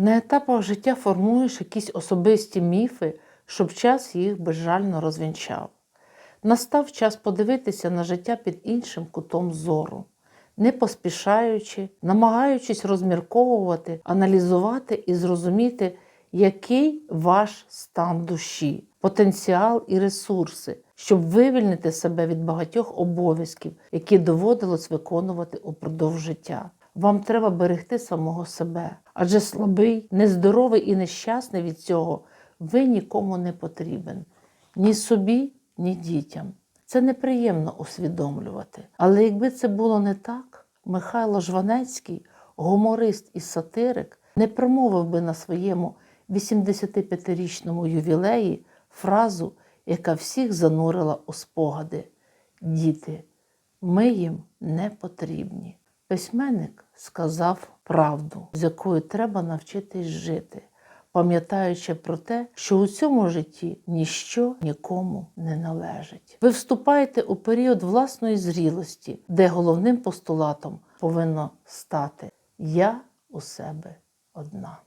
На етапах життя формуєш якісь особисті міфи, щоб час їх безжально розвінчав. Настав час подивитися на життя під іншим кутом зору, не поспішаючи, намагаючись розмірковувати, аналізувати і зрозуміти, який ваш стан душі, потенціал і ресурси, щоб вивільнити себе від багатьох обов'язків, які доводилось виконувати упродовж життя. Вам треба берегти самого себе, адже слабий, нездоровий і нещасний від цього ви нікому не потрібен ні собі, ні дітям. Це неприємно усвідомлювати. Але якби це було не так, Михайло Жванецький, гуморист і сатирик, не промовив би на своєму 85-річному ювілеї фразу, яка всіх занурила у спогади: Діти, ми їм не потрібні. Письменник сказав правду, з якою треба навчитись жити, пам'ятаючи про те, що у цьому житті ніщо нікому не належить. Ви вступаєте у період власної зрілості, де головним постулатом повинно стати Я у себе одна.